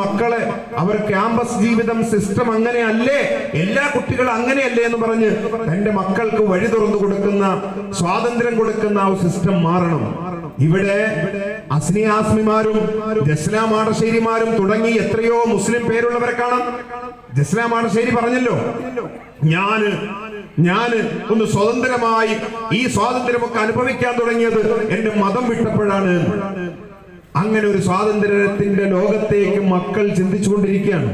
മക്കളെ അവർ ക്യാമ്പസ് ജീവിതം സിസ്റ്റം അങ്ങനെയല്ലേ? എല്ലാ കുട്ടികളും അങ്ങനെയല്ലേ എന്ന് പറഞ്ഞ് തന്റെ മക്കൾക്ക് വഴി തുറന്നു കൊടുക്കുന്ന സ്വാതന്ത്ര്യം കൊടുക്കുന്ന ആ സിസ്റ്റം മാറണം. ഇവിടെ അസ്നിയാസ്മിമാരും ജസ്ലാ മാടശ്ശേരിമാരും തുടങ്ങി എത്രയോ മുസ്ലിം പേരുള്ളവരെ കാണാം. ജസ്ലാ മാടശ്ശേരി പറഞ്ഞല്ലോ ഞാൻ ഞാൻ ഒന്ന് സ്വതന്ത്രമായി ഈ സ്വാതന്ത്ര്യമൊക്കെ അനുഭവിക്കാൻ തുടങ്ങിയത് എന്റെ മതം വിട്ടപ്പോഴാണ്. അങ്ങനെ ഒരു സ്വാതന്ത്ര്യത്തിന്റെ ലോകത്തേക്ക് മക്കൾ ചിന്തിച്ചുകൊണ്ടിരിക്കുകയാണ്.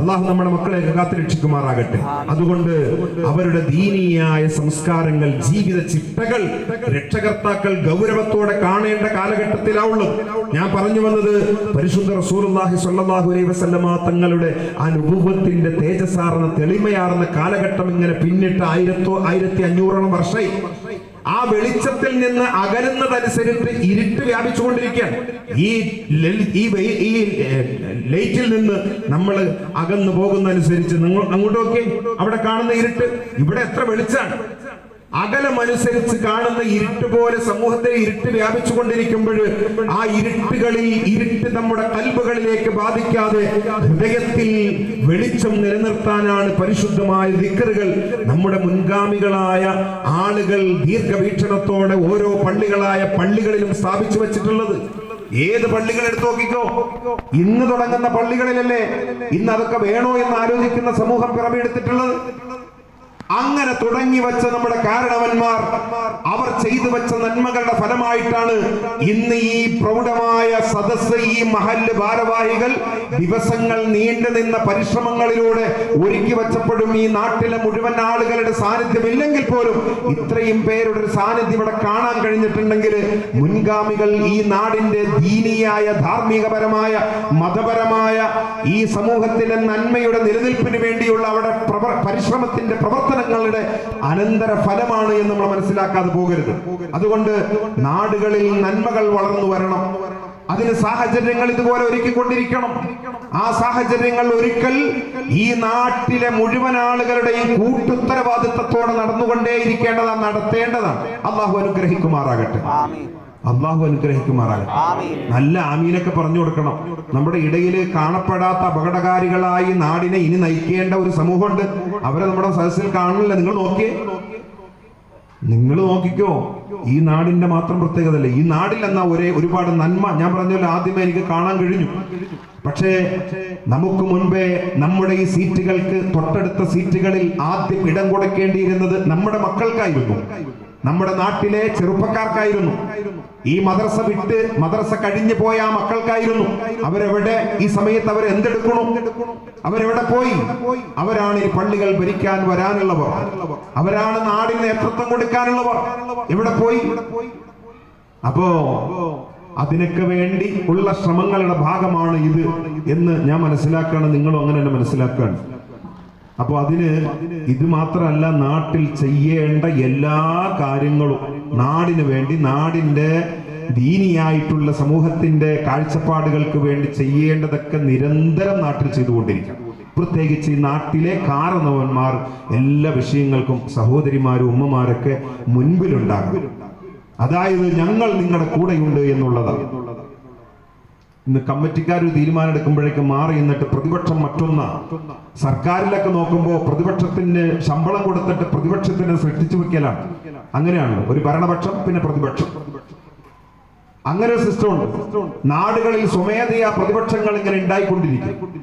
അള്ളാഹു നമ്മുടെ മക്കളെ കാത്തുരക്ഷിക്കുമാറാകട്ടെ അതുകൊണ്ട് അവരുടെ ദീനീയായ സംസ്കാരങ്ങൾ ജീവിത ചിട്ടകൾ രക്ഷകർത്താക്കൾ ഗൗരവത്തോടെ കാണേണ്ട കാലഘട്ടത്തിലാവുള്ളൂ ഞാൻ പറഞ്ഞു വന്നത് പരിശുദ്ധ റസൂർഹി സ്വല്ലല്ലാഹു അലൈഹി വസല്ലമ തങ്ങളുടെ ആ നുബുവത്തിന്റെ തേജസ്സാർന്ന തെളിമയാർന്ന കാലഘട്ടം ഇങ്ങനെ പിന്നിട്ട് ആയിരത്തോ ആയിരത്തി അഞ്ഞൂറോളം വർഷമായി. ആ വെളിച്ചത്തിൽ നിന്ന് അകലുന്നതനുസരിച്ച് ഇരുട്ട് വ്യാപിച്ചുകൊണ്ടിരിക്കുകയാണ്. ഈ ഈ ലൈറ്റിൽ നിന്ന് നമ്മൾ അകന്നു പോകുന്നതനുസരിച്ച് നിങ്ങൾ അങ്ങോട്ട് നോക്കി അവിടെ കാണുന്ന ഇരുട്ട് ഇവിടെ എത്ര വെളിച്ചാണ് അകലമനുസരിച്ച് കാണുന്ന ഇരുട്ട് പോലെ സമൂഹത്തിൽ ഇരുട്ട് വ്യാപിച്ചു കൊണ്ടിരിക്കുമ്പോൾ ആ ഇരുട്ടുകളിൽ ഇരുട്ട് നമ്മുടെ കൽബുകളിലേക്ക് ബാധിക്കാതെ ഹൃദയത്തിൽ വെളിച്ചം നിലനിർത്താനാണ് പരിശുദ്ധമായ ദിക്കറുകൾ. നമ്മുടെ മുൻഗാമികളായ ആളുകൾ ദീർഘവീക്ഷണത്തോടെ ഓരോ പള്ളികളായ പള്ളികളിലും സ്ഥാപിച്ചു വെച്ചിട്ടുള്ളത്. ഏത് പള്ളികൾ എടുത്തു നോക്കിക്കോ? ഇന്ന് തുടങ്ങുന്ന പള്ളികളിലല്ലേ ഇന്ന് അതൊക്കെ വേണോ എന്ന് ആലോചിക്കുന്ന സമൂഹം പിറവിയെടുത്തിട്ടുള്ളത്? അങ്ങനെ തുടങ്ങി വച്ച നമ്മുടെ കാരണവന്മാർ അവർ ചെയ്തു വെച്ച നന്മകളുടെ ഫലമായിട്ടാണ് ഇന്ന് ഈ പ്രൗഢമായ സദസ് ഈ മഹല്ല് ഭാരവാഹികൾ ദിവസങ്ങൾ നീണ്ടു നിന്ന പരിശ്രമങ്ങളിലൂടെ ഒരുക്കി വച്ചപ്പോഴും ഈ നാട്ടിലെ മുഴുവൻ ആളുകളുടെ സാന്നിധ്യം ഇല്ലെങ്കിൽ പോലും ഇത്രയും പേരുടെ ഒരു സാന്നിധ്യം ഇവിടെ കാണാൻ കഴിഞ്ഞിട്ടുണ്ടെങ്കിൽ മുൻഗാമികൾ ഈ നാടിന്റെ ദീനീയായ ധാർമ്മികപരമായ മതപരമായ ഈ സമൂഹത്തിലെ നന്മയുടെ നിലനിൽപ്പിന് വേണ്ടിയുള്ള അവിടെ പരിശ്രമത്തിന്റെ പ്രവർത്തനങ്ങളുടെ അനന്തര ഫലമാണ് എന്ന് നമ്മൾ മനസ്സിലാക്കാതെ പോകരുത്. അതുകൊണ്ട് നാടുകളിൽ നന്മകൾ വളർന്നു വരണം. അതിന് സാഹചര്യങ്ങൾ ഇതുപോലെ ഒരുക്കിക്കൊണ്ടിരിക്കണം. ആ സാഹചര്യങ്ങൾ ഒരിക്കൽ ഈ നാട്ടിലെ മുഴുവൻ ആളുകളുടെയും കൂട്ടുത്തരവാദിത്തത്തോടെ നടന്നുകൊണ്ടേയിരിക്കേണ്ടതാണ് നടത്തേണ്ടതാണ്. അള്ളാഹു അനുഗ്രഹിക്കുമാറാകട്ടെ. അള്ളാഹു അനുഗ്രഹിക്കുമാറാകട്ടെ. നല്ല ആമീനൊക്കെ പറഞ്ഞു കൊടുക്കണം. നമ്മുടെ ഇടയിൽ കാണപ്പെടാത്ത അപകടകാരികളായി നാടിനെ ഇനി നയിക്കേണ്ട ഒരു സമൂഹമുണ്ട്. അവരെ നമ്മുടെ സദസ്സിൽ കാണില്ല നിങ്ങൾ നോക്കിയേ. നിങ്ങൾ നോക്കിക്കോ. ഈ നാടിന്റെ മാത്രം പ്രത്യേകതയല്ല. ഈ നാടിൽ എന്നാ ഒരേ ഒരുപാട് നന്മ ഞാൻ പറഞ്ഞല്ലോ ആദ്യമേ എനിക്ക് കാണാൻ കഴിഞ്ഞു. പക്ഷേ നമുക്ക് മുൻപേ നമ്മുടെ ഈ സീറ്റുകൾക്ക് തൊട്ടടുത്ത സീറ്റുകളിൽ ആദ്യം ഇടം കൊടുക്കേണ്ടിയിരുന്നത് നമ്മുടെ മക്കൾക്കായിരുന്നു. നമ്മുടെ നാട്ടിലെ ചെറുപ്പക്കാർക്കായിരുന്നു. ഈ മദ്രസ വിട്ട് മദ്രസ കഴിഞ്ഞു പോയ ആ മക്കൾക്കായിരുന്നു. അവരെവിടെ? ഈ സമയത്ത് അവർ എന്തെടുക്കണു? അവരെവിടെ പോയി? അവരാണ് ഈ പള്ളികൾ ഭരിക്കാൻ വരാനുള്ളവർ. അവരാണ് നാടിന് നേതൃത്വം കൊടുക്കാനുള്ളവർ. എവിടെ പോയി? അപ്പോ അതിനൊക്കെ വേണ്ടി ഉള്ള ശ്രമങ്ങളുടെ ഭാഗമാണ് ഇത് എന്ന് ഞാൻ മനസ്സിലാക്കുകയാണ്. നിങ്ങളും അങ്ങനെ തന്നെ മനസ്സിലാക്കുകയാണ്. അപ്പൊ അതിന് ഇത് മാത്രമല്ല നാട്ടിൽ ചെയ്യേണ്ട എല്ലാ കാര്യങ്ങളും നാടിന് വേണ്ടി നാടിന്റെ ദീനിയായിട്ടുള്ള സമൂഹത്തിന്റെ കാഴ്ചപ്പാടുകൾക്ക് വേണ്ടി ചെയ്യേണ്ടതൊക്കെ നിരന്തരം നാട്ടിൽ ചെയ്തുകൊണ്ടിരിക്കണം പ്രത്യേകിച്ച് ഈ നാട്ടിലെ കാരണവന്മാർ എല്ലാ വിഷയങ്ങൾക്കും സഹോദരിമാരും ഉമ്മമാരൊക്കെ മുൻപിലുണ്ടാകും. അതായത് ഞങ്ങൾ നിങ്ങളുടെ കൂടെയുണ്ട് എന്നുള്ളതാണ്. ഇന്ന് കമ്മിറ്റിക്കാർ തീരുമാനം എടുക്കുമ്പോഴേക്കും മാറി എന്നിട്ട് പ്രതിപക്ഷം മറ്റൊന്ന. സർക്കാരിലൊക്കെ നോക്കുമ്പോൾ പ്രതിപക്ഷത്തിന് ശമ്പളം കൊടുത്തിട്ട് പ്രതിപക്ഷത്തിന് സൃഷ്ടിച്ചു വെക്കലാണ്. അങ്ങനെയാണ്. ഒരു ഭരണപക്ഷം പിന്നെ പ്രതിപക്ഷം. അങ്ങനെ സിസ്റ്റം ഉണ്ട്. നാടുകളിൽ സ്വമേധയാ പ്രതിപക്ഷങ്ങൾ ഇങ്ങനെ ഉണ്ടായിക്കൊണ്ടിരിക്കും.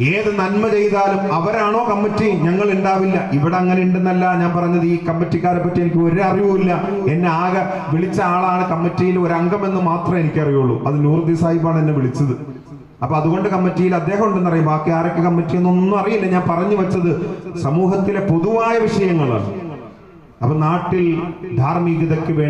ഏത് നന്മ ചെയ്താലും അവരാണോ കമ്മിറ്റി? ഞങ്ങൾ ഉണ്ടാവില്ല. ഇവിടെ അങ്ങനെ ഉണ്ടെന്നല്ല ഞാൻ പറഞ്ഞത്. ഈ കമ്മിറ്റിക്കാരെ പറ്റി എനിക്ക് ഒരു അറിവുമില്ല. എന്നെ ആകെ വിളിച്ച ആളാണ് കമ്മിറ്റിയിൽ ഒരു അംഗം എന്ന് മാത്രമേ എനിക്കറിയുള്ളൂ. അത് നൂറുദ്ദി സാഹിബാണ് എന്നെ വിളിച്ചത്. അപ്പൊ അതുകൊണ്ട് കമ്മിറ്റിയിൽ അദ്ദേഹം ഉണ്ടെന്ന് അറിയാം. ബാക്കി ആരൊക്കെ കമ്മിറ്റി എന്നൊന്നും അറിയില്ല. ഞാൻ പറഞ്ഞു വെച്ചത് സമൂഹത്തിലെ പൊതുവായ വിഷയങ്ങളാണ്. അപ്പൊ നാട്ടിൽ ധാർമ്മികതയ്ക്ക് വേണ്ടി